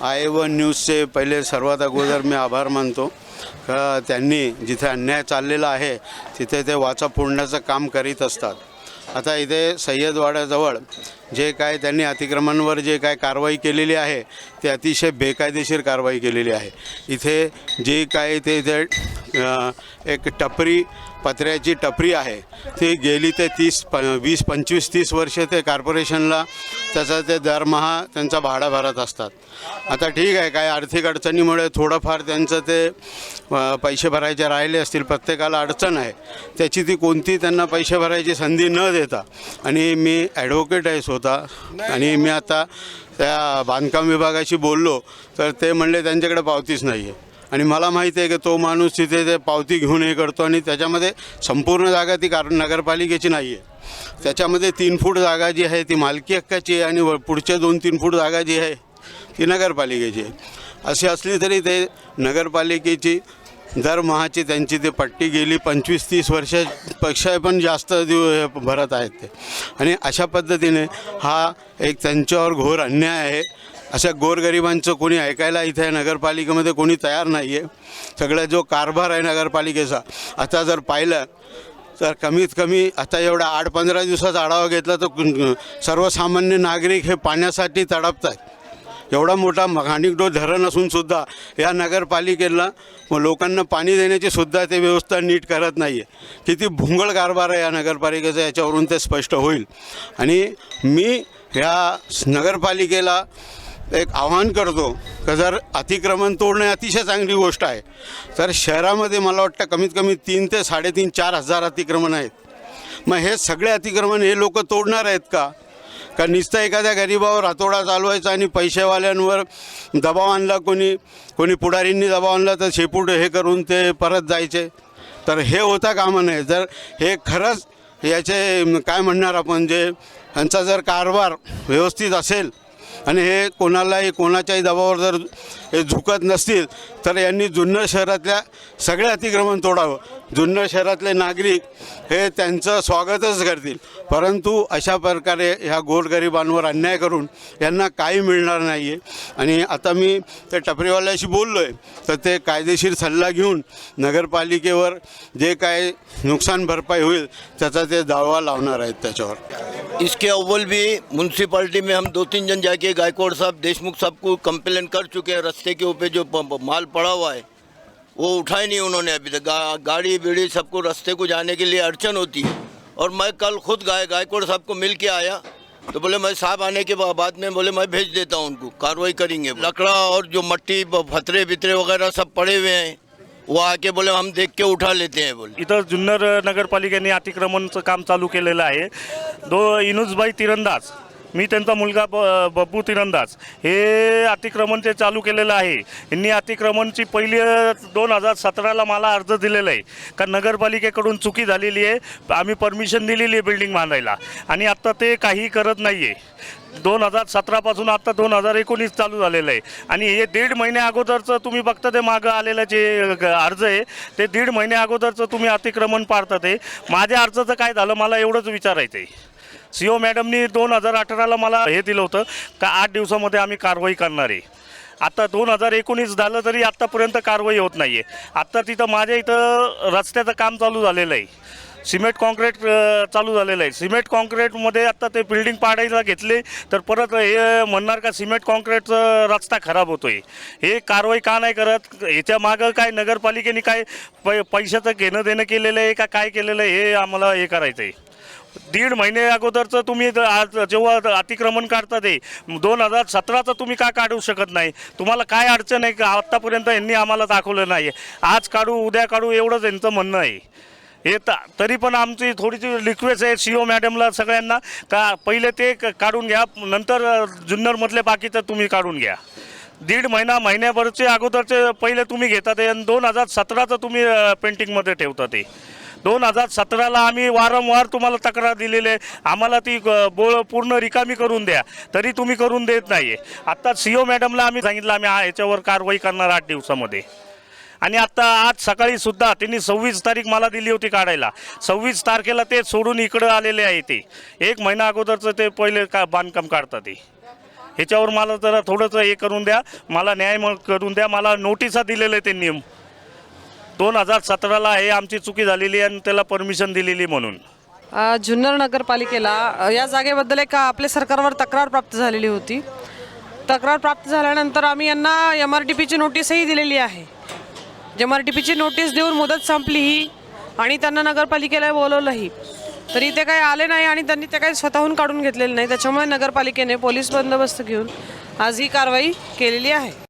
I one न्यूजचे पहिले सर्वात अगोदर मी आभार मानतो. का त्यांनी जिथे अन्याय चाललेला आहे तिथे ते वाचा फोडण्याचं काम करीत असतात. आता इथे सय्यदवाड्याजवळ जे काय त्यांनी अतिक्रमणवर जे काय कारवाई केलेली आहे ते अतिशय बेकायदेशीर कारवाई केलेली आहे. इथे जे काय ते इथे एक टपरी पत्र्याची टपरी आहे. ती गेली ते तीस प वीस पंचवीस तीस वर्ष ते कॉर्पोरेशनला त्याचा ते दरमहा त्यांचा भाडा भरत असतात. आता ठीक आहे काय आर्थिक अडचणीमुळे थोडंफार त्यांचं ते पैसे भरायचे राहिले असतील प्रत्येकाला अडचण आहे. त्याची ती कोणती त्यांना पैसे भरायची संधी न देता. आणि मी ॲडव्होकेट आहे स्वतः. आणि मी आता त्या बांधकाम विभागाशी बोललो तर ते म्हणले त्यांच्याकडे पावतीच नाही आहे आणि मला माहिती आहे की तो माणूस तिथे ते पावती घेऊन हे करतो आणि त्याच्यामध्ये संपूर्ण जागा ती कार नगरपालिकेची नाही आहे त्याच्यामध्ये तीन फूट जागा जी आहे ती मालकी हक्काची आहे आणि व- दोन तीन फूट जागा जी आहे ती नगरपालिकेची आहे. अशी असली तरी ते नगरपालिकेची दरमहाची त्यांची ती पट्टी गेली पंचवीस तीस वर्षापेक्षा पण जास्त दिव भरत आहेत ते. आणि अशा पद्धतीने हा एक त्यांच्यावर घोर अन्याय आहे. अशा गोरगरिबांचं कोणी ऐकायला इथे नगरपालिकेमध्ये कोणी तयार नाही आहे सगळा जो कारभार आहे नगरपालिकेचा आता जर पाहिलं तर कमीत कमी आता एवढा आठ पंधरा दिवसाचा आढावा घेतला तर सर्वसामान्य नागरिक हे पाण्यासाठी तडपत आहेत एवढा मोठा घाणिकडो धरण असूनसुद्धा या नगरपालिकेला लोकांना पाणी देण्याची सुद्धा ते व्यवस्था नीट करत नाही आहे किती भुंगळ कारभार आहे या नगरपालिकेचा याच्यावरून ते स्पष्ट होईल. आणि मी ह्या नगरपालिकेला एक आव्हान करतो का जर अतिक्रमण तोडणे अतिशय चांगली गोष्ट आहे तर शहरामध्ये मला वाटतं कमीत कमी तीन ते साडेतीन चार हजार अतिक्रमण आहेत. मग हे सगळे अतिक्रमण हे लोक तोडणार आहेत का? का नुसतं एखाद्या गरीबावर हातोडा चालवायचा आणि पैसेवाल्यांवर दबाव आणला कोणी कोणी पुढारींनी दबाव आणला तर शेपूट हे करून ते परत जायचे? तर हे होता कामा नये. जर हे खरंच याचे काय म्हणणार आपण? जे यांचा जर कारभार व्यवस्थित असेल आणि हे कोणालाही कोणाच्याही दबावावर जर हे झुकत नसतील तर यांनी जुन्नर शहरातल्या सगळ्या अतिक्रमण तोडावं. जुन्नर शहरातले नागरिक हे त्यांचं स्वागतच करतील. परंतु अशा प्रकारे ह्या गोरगरिबांवर अन्याय करून यांना काही मिळणार नाही आहे आणि आता मी त्या टपरीवाल्याशी बोललो आहे तर ते कायदेशीर सल्ला घेऊन नगरपालिकेवर जे काय नुकसान भरपाई होईल त्याचा ते दावा लावणार आहेत त्याच्यावर. इसके अव्वल भी म्यूनसिपालिटी में हम दो तीन जन जाके गायकवाड़ साहब देशमुख साहब को कंप्लेन कर चुके हैं रास्ते के ऊपर जो प- माल पड़ा हुआ है। वो उठाए नहीं उन्होंने अभी तक। गा, गाड़ी बीड़ी सबको रास्ते को जाने के लिए अड़चन होती है। और मैं कल खुद गाय गायकवाड़ साहब को मिल के आया। तो बोले मैं साहब आने के बाद में बोले मैं भेज देता हूँ उनको। कार्रवाई करेंगे लकड़ा और जो मट्टी फतरे बितरे वगैरह सब पड़े हुए हैं वो आके बोले हम देख के उठा लेते हैं बोले। इथं जुन्नर नगरपालिकेने अतिक्रमणचं काम चालू केलेलं आहे दो इनुसबाई तिरंदाज मी त्यांचा मुलगा ब बब्बू तिरंदाज हे अतिक्रमण ते चालू केलेलं आहे. यांनी अतिक्रमणची पहिली दोन हजार सतराला मला अर्ज दिलेला आहे. का नगरपालिकेकडून चुकी झालेली आहे. आम्ही परमिशन दिलेली आहे बिल्डिंग बांधायला. आणि आत्ता ते काही करत नाही आहे दोन हजार सतरापासून आत्ता दोन हजार एकोणीस चालू झालेलं आहे. आणि हे दीड महिन्या अगोदरचं तुम्ही बघता ते मागं आलेलं जे ग- अर्ज आहे ते दीड महिन्या अगोदरचं तुम्ही अतिक्रमण पाडता ते. माझ्या अर्जाचं काय झालं मला एवढंच विचारायचं आहे सी ओ मॅडमनी दोन हजार अठराला मला हे दिलं होतं का आठ दिवसामध्ये आम्ही कारवाई करणार आहे. आता दोन हजार एकोणीस झालं तरी आत्तापर्यंत कारवाई होत नाही आहे आत्ता तिथं माझ्या इथं रस्त्याचं काम चालू झालेलं आहे. सिमेंट कॉन्क्रीट चालू झालेलं आहे. सिमेंट कॉन्क्रीटमध्ये आत्ता ते बिल्डिंग पाडायला घेतले तर परत हे म्हणणार का सिमेंट कॉन्क्रीटचा रस्ता खराब होतोय. हे कारवाई का नाही करत? ह्याच्या मागं काय नगरपालिकेने काय पै पैशाचं घेणं देणं केलेलं आहे का काय केलेलं आहे हे आम्हाला हे करायचं आहे दीड महिने अगोदरचं तुम्ही आज जेव्हा अतिक्रमण काढता ते दोन हजार सतराचं तुम्ही का काढू शकत नाही? तुम्हाला काय अडचण आहे का? आत्तापर्यंत यांनी आम्हाला दाखवलं नाही आज काढू उद्या काढू एवढंच यांचं म्हणणं आहे. हे तरी पण आमची थोडीशी रिक्वेस्ट आहे सी ओ मॅडमला सगळ्यांना का पहिले ते काढून घ्या नंतर जुन्नरमधले बाकीचं तुम्ही काढून घ्या. दीड महिना महिन्याभरचे अगोदरचे पहिले तुम्ही घेता ते आणि दोन हजार सतराचं तुम्ही पेंटिंगमध्ये ठेवता ते. दोन हजार सतराला आम्ही वारंवार तुम्हाला तक्रार दिलेली आहे. आम्हाला ती बोळ पूर्ण रिकामी करून द्या. तरी तुम्ही करून देत नाही आहे आत्ता सी ओ मॅडमला आम्ही सांगितलं आम्ही हा याच्यावर कारवाई करणार आठ दिवसामध्ये. आणि आता आज सकाळी सुद्धा त्यांनी सव्वीस तारीख मला दिली होती काढायला. सव्वीस तारखेला ते सोडून इकडं आलेले आहे ते. एक महिना अगोदरचं ते पहिले का बांधकाम काढतात ते. ह्याच्यावर मला जरा थोडंसं हे करून द्या. मला न्याय करून द्या. मला नोटिसा दिलेलं आहे त्यांनी. दोन हजार सतराला हे आमची चुकी झालेली आहे आणि त्याला परमिशन दिलेली म्हणून. अ, जुन्नर नगरपालिकेला अ, या जागेबद्दल एक आपल्या सरकारवर तक्रार प्राप्त झालेली होती. तक्रार प्राप्त झाल्यानंतर आम्ही यांना एम आर टी पीची नोटीसही दिलेली आहे. एम आर टी पीची नोटीस देऊन मुदत संपली ही आणि त्यांना नगरपालिकेला बोलवलंही तरी ते काही आले नाही आणि त्यांनी ते काही स्वतःहून काढून घेतलेले नाही. त्याच्यामुळे नगरपालिकेने पोलीस बंदोबस्त घेऊन आज ही कारवाई केलेली आहे.